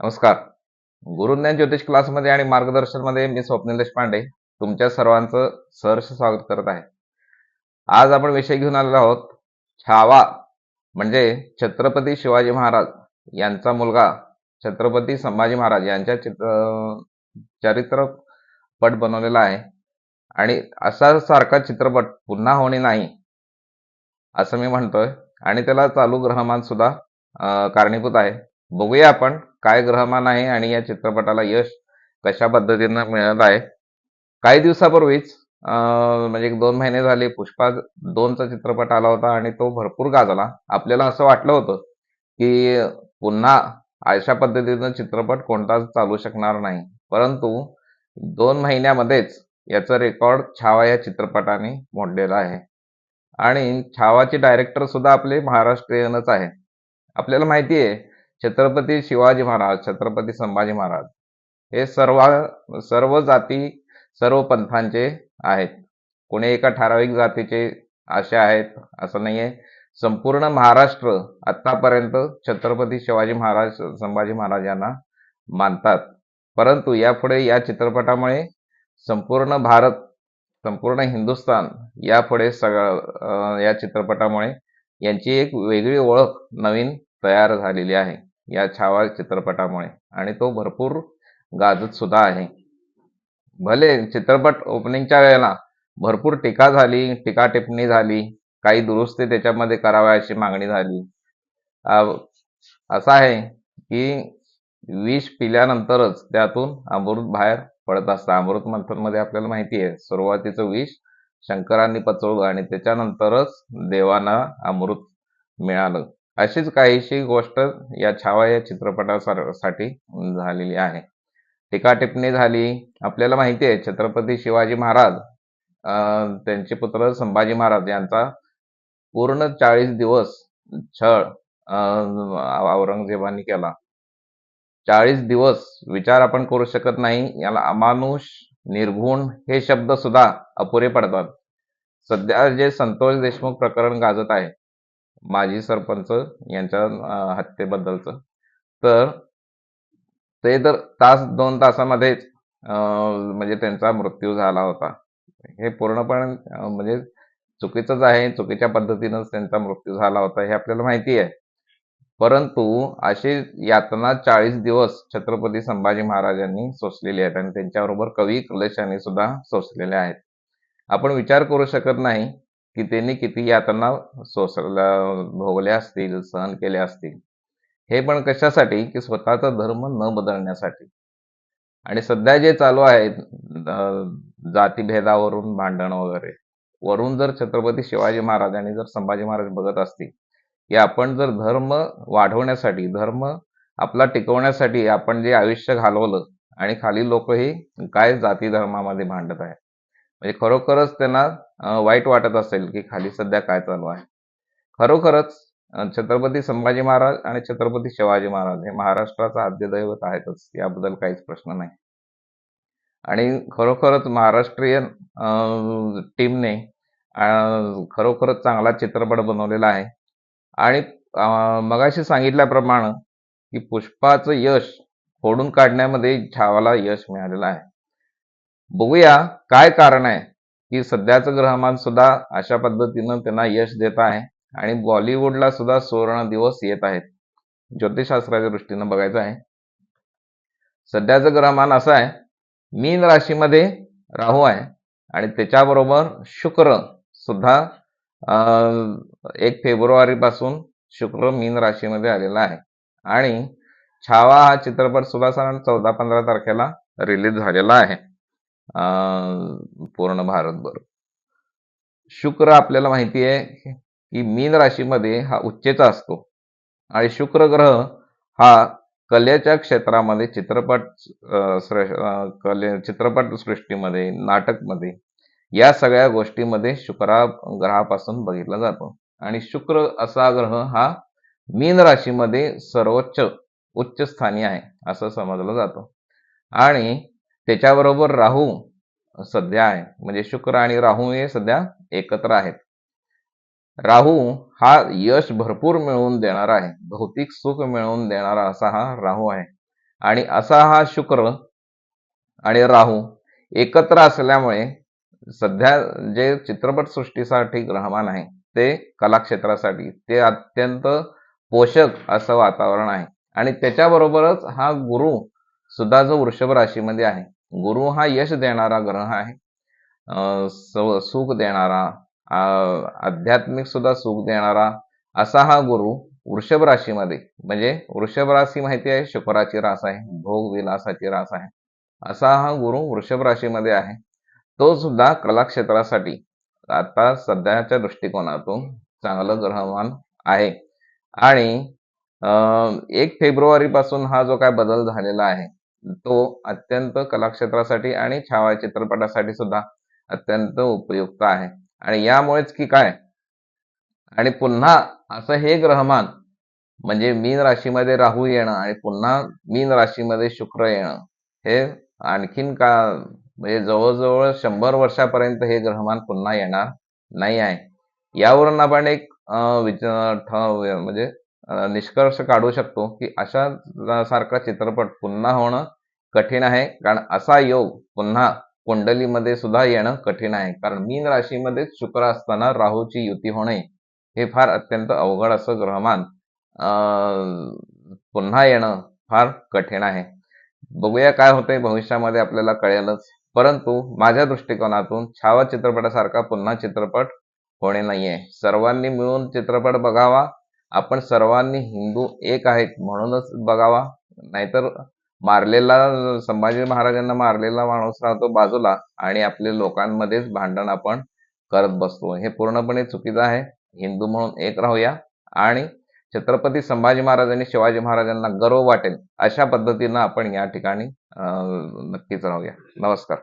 नमस्कार. गुरुज्ञान ज्योतिष क्लासमध्ये आणि मार्गदर्शनमध्ये मी स्वप्नील देशपांडे तुमच्या सर्वांचं सहर्ष स्वागत करत आहे. आज आपण विषय घेऊन आलेलो आहोत छावा म्हणजे छत्रपती शिवाजी महाराज यांचा मुलगा छत्रपती संभाजी महाराज यांच्या चित्र चरित्रपट बनवलेला आहे. आणि असा सारखा चित्रपट पुन्हा होणे नाही असं मी म्हणतोय. आणि त्याला चालू ग्रहमान सुद्धा कारणीभूत आहे. बघूया आपण काय ग्रहमान आहे आणि या चित्रपटाला यश कशा पद्धतीनं मिळत आहे. काही दिवसापूर्वीच म्हणजे एक दोन महिने झाले पुष्पा दोनचा चित्रपट आला होता आणि तो भरपूर गाजला. आपल्याला असं वाटलं होतं की पुन्हा अशा पद्धतीनं चित्रपट कोणताच चालू शकणार नाही. परंतु दोन महिन्यामध्येच याचं रेकॉर्ड छावा या चित्रपटाने मोडलेला आहे. आणि छावाचे डायरेक्टर सुद्धा आपले महाराष्ट्रीयनच आहे. आपल्याला माहिती आहे छत्रपती शिवाजी महाराज छत्रपती संभाजी महाराज हे सर्व सर्व जाती सर्व पंथांचे आहेत. कोणी एका ठराविक जातीचे असे आहेत असं नाही आहे संपूर्ण महाराष्ट्र आतापर्यंत छत्रपती शिवाजी महाराज संभाजी महाराज यांना मानतात. परंतु यापुढे या चित्रपटामुळे संपूर्ण भारत संपूर्ण हिंदुस्थान यापुढे सगळं या चित्रपटामुळे यांची एक वेगळी ओळख नवीन तयार झालेली आहे. या छावा चित्रपटामुळे. आणि तो भरपूर गाजत सुद्धा आहे. भले चित्रपट ओपनिंगच्या वेळेला भरपूर टीका झाली टीका टिप्पणी झाली काही दुरुस्ती त्याच्यामध्ये कराव्या अशी मागणी झाली. असं आहे की विष पिल्यानंतरच त्यातून अमृत बाहेर पडत असतं. अमृत मंथनमध्ये आपल्याला माहिती आहे सुरुवातीचं विष शंकरांनी पचवलं आणि त्याच्यानंतरच देवांना अमृत मिळालं. अशीच काहीशी गोष्ट या छावा या चित्रपटासाठी झालेली आहे. टीका टिप्पणी झाली. आपल्याला माहिती आहे छत्रपती शिवाजी महाराज अं, त्यांचे पुत्र संभाजी महाराज यांचा पूर्ण चाळीस दिवस छळ अं, औरंगजेबाने केला. चाळीस दिवस विचार आपण करू शकत नाही. याला अमानुष निर्गुण हे शब्द सुद्धा अपुरे पडतात. सध्या जे संतोष देशमुख प्रकरण गाजत आहे माजी सरपंच यांच्या हत्येबद्दलचं. तर ते तर तास दोन तासामध्येच म्हणजे त्यांचा मृत्यू झाला होता. हे पूर्णपणे म्हणजे चुकीचंच आहे चुकीच्या पद्धतीनंच त्यांचा मृत्यू झाला होता हे आपल्याला माहिती आहे. परंतु अशी यातना चाळीस दिवस छत्रपती संभाजी महाराजांनी सोसलेली आहेत आणि त्यांच्याबरोबर कवी कलेश यांनी सुद्धा सोसलेले आहेत. आपण विचार करू शकत नाही की त्यांनी किती यातना सोसल्या भोगल्या असतील सहन केल्या असतील. हे पण कशासाठी? की स्वतःचा धर्म न बदलण्यासाठी. आणि सध्या जे चालू आहे जातीभेदावरून भांडण वगैरे वरून जर छत्रपती शिवाजी महाराज आणि जर संभाजी महाराज बघत असतील की आपण जर धर्म वाढवण्यासाठी धर्म आपला टिकवण्यासाठी आपण जे आयुष्य घालवलं आणि खाली लोकही काय जाती धर्मामध्ये भांडत आहे म्हणजे खरोखरच त्यांना वाईट वाटत असेल की खाली सध्या काय चालू आहे. खरोखरच छत्रपती संभाजी महाराज आणि छत्रपती शिवाजी महाराज हे महाराष्ट्राचं आद्यदैवत आहेतच याबद्दल काहीच प्रश्न नाही. आणि खरोखरच महाराष्ट्रीयन टीमने खरोखरच चांगला चित्रपट बनवलेला आहे. आणि मगाशी सांगितल्याप्रमाणे की पुष्पाचं यश फोडून काढण्यामध्ये छावाला यश मिळालेलं आहे. बघूया काय कारण आहे की सध्याचं ग्रहमान सुद्धा अशा पद्धतीनं त्यांना यश देत आहे आणि बॉलिवूडला सुद्धा सुवर्ण दिवस येत आहेत. ज्योतिषशास्त्राच्या दृष्टीनं बघायचं आहे. सध्याचं ग्रहमान असं आहे मीन राशीमध्ये राहू आहे आणि त्याच्याबरोबर शुक्र सुद्धा एक फेब्रुवारी पासून शुक्र मीन राशीमध्ये आलेला आहे. आणि छावा हा चित्रपट सुद्धा साधारण चौदा पंधरा तारखेला रिलीज झालेला आहे. पूर्ण भारतभर. शुक्र आपल्याला माहिती आहे की मीन राशीमध्ये हा उच्चेचा असतो. आणि शुक्र ग्रह हा कलेच्या क्षेत्रामध्ये चित्रपट कले चित्रपट सृष्टीमध्ये नाटकमध्ये या सगळ्या गोष्टीमध्ये शुक्रा ग्रहापासून बघितला जातो. आणि शुक्र असा ग्रह हा मीन राशीमध्ये सर्वोच्च उच्च स्थानी आहे असं समजलं जातं. आणि त्याच्याबरोबर राहू सध्या आहे. म्हणजे शुक्र आणि राहू हे सध्या एकत्र आहेत. राहू हा यश भरपूर मिळवून देणारा आहे. भौतिक सुख मिळवून देणारा असा हा राहू आहे. आणि असा हा शुक्र आणि राहू एकत्र असल्यामुळे सध्या जे चित्रपटसृष्टीसाठी ग्रहमान आहे ते कलाक्षेत्रासाठी ते अत्यंत पोषक असं वातावरण आहे. आणि त्याच्याबरोबरच हा गुरु सुद्धा जो वृषभ राशीमध्ये आहे गुरु हा यश देणारा ग्रह आहे. स- सुख देणारा आध्यात्मिक सुद्धा सुख देणारा असा हा गुरु वृषभ राशीमध्ये म्हणजे वृषभ राशी माहिती आहे शुक्राची रास आहे भोग विलासाची रास आहे असा हा गुरु वृषभ राशीमध्ये आहे. तो सुद्धा कलाक्षेत्रासाठी आता सध्याच्या दृष्टिकोनातून चांगलं ग्रहमान आहे. आणि अं, एक फेब्रुवारी पासून हा जो काय बदल झालेला आहे तो अत्यंत कलाक्षेत्रासाठी आणि छावा चित्रपटासाठी सुद्धा अत्यंत उपयुक्त आहे. आणि यामुळेच की काय? आणि पुन्हा असं हे ग्रहमान म्हणजे मीन राशीमध्ये राहू येणं आणि पुन्हा मीन राशीमध्ये शुक्र येणं हे आणखीन का म्हणजे जवळजवळ शंभर वर्षापर्यंत हे ग्रहमान पुन्हा येणार नाही आहे. यावरून आपण एक विच- म्हणजे निष्कर्ष काढू शकतो की अशा सारखा चित्रपट पुन्हा होणं कठीण आहे. कारण असा योग पुन्हा कुंडलीमध्ये सुद्धा येणं कठीण आहे. कारण मीन राशीमध्ये शुक्र असताना राहूची युती होणे हे फार अत्यंत अवघड असं ग्रहमान पुन्हा येणं फार कठीण आहे. बघूया काय होतंय भविष्यामध्ये आपल्याला कळेलच. परंतु माझ्या दृष्टिकोनातून छावा चित्रपटासारखा पुन्हा चित्रपट होणे नाहीये. सर्वांनी मिळून चित्रपट बघावा. आपण सर्वांनी हिंदू एक आहेत म्हणूनच बघावा. नाहीतर मारलेला संभाजी महाराजांना मारलेला माणूस राहतो बाजूला आणि आपल्या लोकांमध्येच भांडण आपण करत बसतो. हे पूर्णपणे चुकीचं आहे. हिंदू म्हणून एक राहूया. आणि छत्रपती संभाजी महाराज आणि शिवाजी महाराजांना गर्व वाटेल अशा पद्धतीनं आपण या ठिकाणी नक्कीच राहूया. नमस्कार.